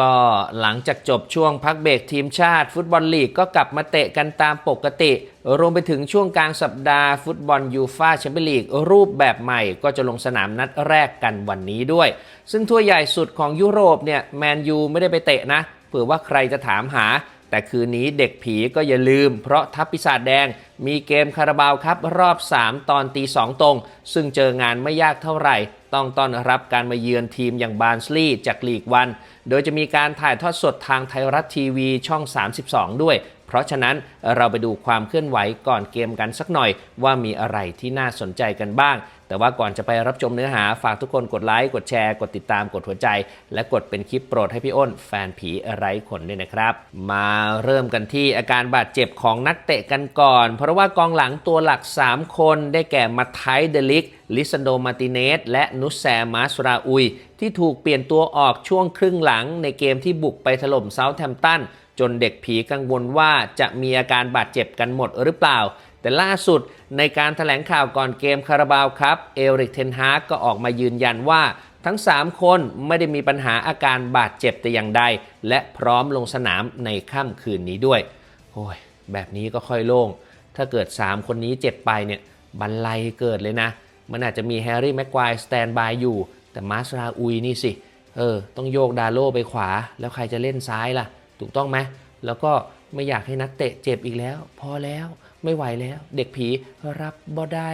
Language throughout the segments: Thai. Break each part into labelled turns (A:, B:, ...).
A: ก็หลังจากจบช่วงพักเบรกทีมชาติ ฟุตบอลลีกก็กลับมาเตะกันตามปกติ รวมไปถึงช่วงกลางสัปดาห์ฟุตบอลยูฟาแชมเปี้ยนลีกรูปแบบใหม่ก็จะลงสนามนัดแรกกันวันนี้ด้วย ซึ่งทั่วใหญ่สุดของยุโรปเนี่ยแมนยูไม่ได้ไปเตะนะ เผื่อว่าใครจะถามหา แต่คืนนี้เด็กผีก็อย่าลืม เพราะทัพปีศาจแดงมีเกมคาราบาวครับรอบ 3 ตอนตี2ตรง ซึ่งเจองานไม่ยากเท่าไหร่ ต้องต้อนรับการมาเยือนทีมอย่างบาร์นสลีย์จากลีกวัน โดยจะมีการถ่ายทอดสดทางไทยรัฐทีวีช่อง 32 ด้วย เพราะฉะนั้นเราไปดูความเคลื่อนไหวก่อนเกมกันสักหน่อย ว่ามีอะไรที่น่าสนใจกันบ้าง แต่ว่าก่อนจะไปรับชมเนื้อหาฝากทุกคนกดไลค์กดแชร์ กดติดตามกดหัวใจ และกดเป็นคลิปโปรดให้พี่อ้น แฟนผีไร้ขนด้วยนะครับ มาเริ่มกันที่อาการบาดเจ็บของนักเตะกันก่อน เพราะว่ากองหลังตัวหลัก 3 คนได้แก่มาไทเดลิกลิซันโดมาติเนสและนุสแซมาสราอุย ที่ถูกเปลี่ยนตัวออกช่วงครึ่งหลังในเกมที่บุกไปถล่มเซาท์แฮมป์ตัน จนเด็กผีกังวลว่าจะมีอาการบาดเจ็บกันหมดหรือเปล่า แต่ล่าสุดในการถแถลงข่าวก่อนเกมคาราบาวครับเอริกเทนฮากก็ออกมายืนยันว่าทั้ง 3 คนไม่ได้มีปัญหาอาการบาดเจ็บแต่อย่างใด และพร้อมลงสนามในค่ำคืนนี้ด้วย โอ้ย แบบนี้ก็ค่อยโล่ง ถ้าเกิด 3 คนนี้เจ็บไปเนี่ยบันไลเกิดเลยนะ มันอาจจะมีแฮร์รี่แม็กควายสแตนบายอยู่ แต่มาสราอุยนี่สิ เออ ต้องโยกดาโลไปขวา แล้วใครจะเล่นซ้ายล่ะ ถูกต้องไหมแล้วก็ไม่อยากให้นักเตะเจ็บอีกแล้ว พอแล้วไม่ไหวแล้ว เด็กผีรับบ่ได้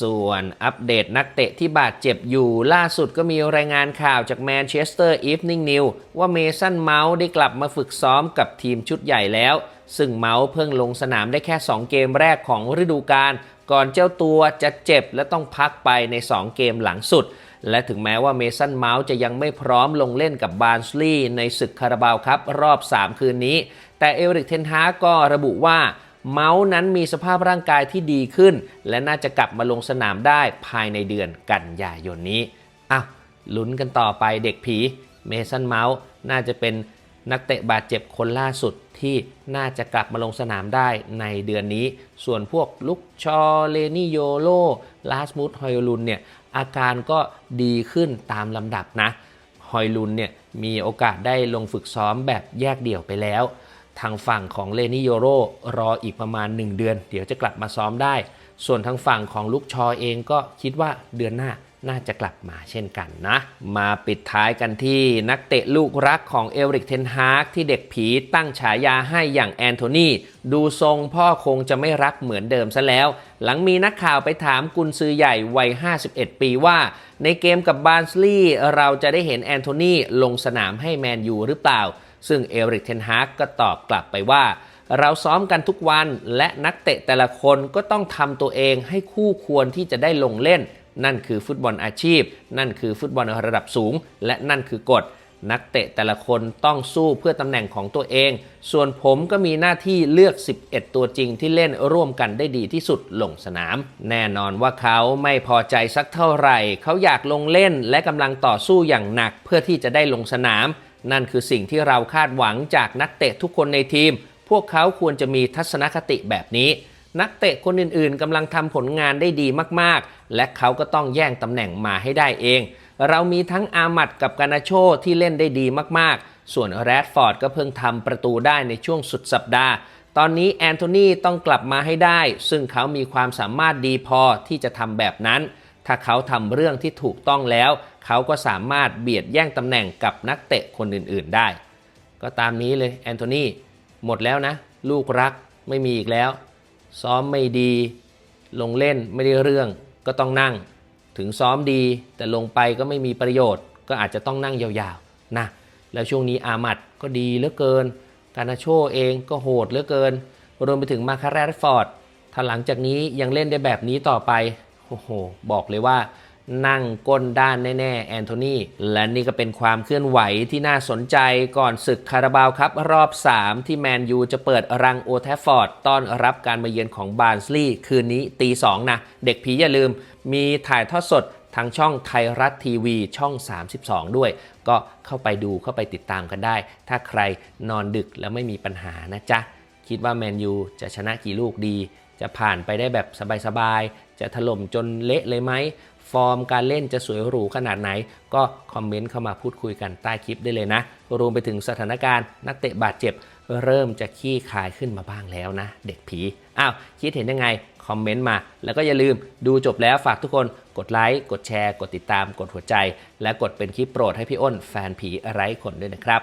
A: ส่วนอัปเดตนักเตะที่บาดเจ็บอยู่ล่าสุดก็มีรายงานข่าวจากแมนเชสเตอร์อีฟนิ่งนิวว่าเมสันเมาส์ได้กลับมาฝึกซ้อมกับทีมชุดใหญ่แล้ว ซึ่งเมาส์เพิ่งลงสนามได้แค่ 2 เกมแรกของฤดูกาลก่อนเจ้าตัวจะเจ็บและต้องพักไปใน 2 เกมหลังสุด และถึงแม้ว่าเมสันเมาส์จะยังไม่พร้อมลงเล่นกับบาร์นสลีย์ในศึกคาราบาวครับรอบ 3 คืนนี้ แต่เอริกเทนฮากก็ระบุว่าเมาส์นั้นมีสภาพร่างกายที่ดีขึ้น และน่าจะกลับมาลงสนามได้ภายในเดือนกันยายนนี้อ้าวลุ้นกันต่อไปเด็กผีเมสันเมาส์น่าจะเป็น นักเตะบาดเจ็บคนล่าสุดที่น่าจะกลับมาลงสนามได้ในเดือนนี้ ส่วนพวกลุกชอเลนิโยโล ลาสมุดฮอยลุนเนี่ยอาการก็ดีขึ้นตามลำดับนะ ฮอยลุนเนี่ยมีโอกาสได้ลงฝึกซ้อมแบบแยกเดี่ยวไปแล้ว ทางฝั่งของเลนิโยโรรออีกประมาณ 1 เดือน เดี๋ยวจะกลับมาซ้อมได้ ส่วนทางฝั่งของลุกชอเองก็คิดว่าเดือนหน้า น่าจะกลับมาเช่นกันนะ มาปิดท้ายกันที่นักเตะลูกรักของเอริกเทนฮากที่เด็กผีตั้งฉายาให้อย่างแอนโทนีดูทรงพ่อคงจะไม่รักเหมือนเดิมซะแล้ว หลังมีนักข่าวไปถามกุนซือใหญ่วัย 51 ปีว่า ในเกมกับบาร์นสลีย์เราจะได้เห็นแอนโทนีลงสนามให้แมนยูหรือเปล่า ซึ่งเอริกเทนฮากก็ตอบกลับไปว่าเราซ้อมกันทุกวันและนักเตะแต่ละคนก็ต้องทำตัวเองให้คู่ควรที่จะได้ลงเล่น นั่นคือฟุตบอลอาชีพ นั่นคือฟุตบอลระดับสูง และนั่นคือกฎนักเตะแต่ละคนต้องสู้เพื่อตำแหน่งของตัวเอง ส่วนผมก็มีหน้าที่เลือก 11 ตัวจริงที่เล่นร่วมกันได้ดีที่สุดลงสนาม แน่นอนว่าเขาไม่พอใจสักเท่าไหร่ เขาอยากลงเล่นและกำลังต่อสู้อย่างหนักเพื่อที่จะได้ลงสนาม นั่นคือสิ่งที่เราคาดหวังจากนักเตะทุกคนในทีม พวกเขาควรจะมีทัศนคติแบบนี้ นักเตะคนอื่นๆกำลังทำผลงานได้ดีมากๆ และเขาก็ต้องแย่งตำแหน่งมาให้ได้เอง เรามีทั้งอามัดกับกานาโชที่เล่นได้ดีมากๆ ส่วนแรดฟอร์ดก็เพิ่งทำประตูได้ในช่วงสุดสัปดาห์ ตอนนี้แอนโทนีต้องกลับมาให้ได้ ซึ่งเขามีความสามารถดีพอที่จะทำแบบนั้น ถ้าเขาทำเรื่องที่ถูกต้องแล้ว เขาก็สามารถเบียดแย่งตำแหน่งกับนักเตะคนอื่นๆได้ ก็ตามนี้เลยแอนโทนีหมดแล้วนะ ลูกรักไม่มีอีกแล้ว ซ้อมไม่ดี ลงเล่นไม่ได้เรื่องก็ต้องนั่ง ถึงซ้อมดีแต่ลงไปก็ไม่มีประโยชน์ ก็อาจจะต้องนั่งยาวๆนะแล้วช่วงนี้อามัดก็ดีเหลือเกิน การาโชเองก็โหดเหลือเกิน รวมไปถึงมาคาแรดฟอร์ดถ้าหลังจากนี้ยังเล่นได้แบบนี้ต่อไปโอ้โหบอกเลยว่า นั่งก้นด้านแน่ๆแอนโทนีและนี่ก็เป็นความเคลื่อนไหวที่น่าสนใจก่อนศึกคาราบาวครับ รอบ 3 ที่แมนยูจะเปิดรังโอแทฟฟอร์ด ต้อนรับการมาเยือนของบาร์นสลีย์คืนนี้ตี2นะ เด็กผีอย่าลืม มีถ่ายทอดสดทางช่องไทยรัฐทีวีช่อง 32 ด้วย ก็เข้าไปดูเข้าไปติดตามกันได้ ถ้าใครนอนดึกแล้วไม่มีปัญหานะจ๊ะ คิดว่าแมนยูจะชนะกี่ลูกดี จะผ่านไปได้แบบสบายๆ จะถล่มจนเละเลยไหม ฟอร์มการเล่นจะสวยหรูขนาดไหน ก็คอมเมนต์เข้ามาพูดคุยกันใต้คลิปได้เลยนะ รวมไปถึงสถานการณ์นักเตะบาดเจ็บ เริ่มจะขี้คายขึ้นมาบ้างแล้วนะ เด็กผีอ้าวคิดเห็นยังไงคอมเมนต์มา แล้วก็อย่าลืมดูจบแล้วฝากทุกคนกดไลค์ กดแชร์ กดติดตาม กดหัวใจ และกดเป็นคลิปโปรดให้พี่อ้นแฟนผีไร้ขนด้วยนะครับ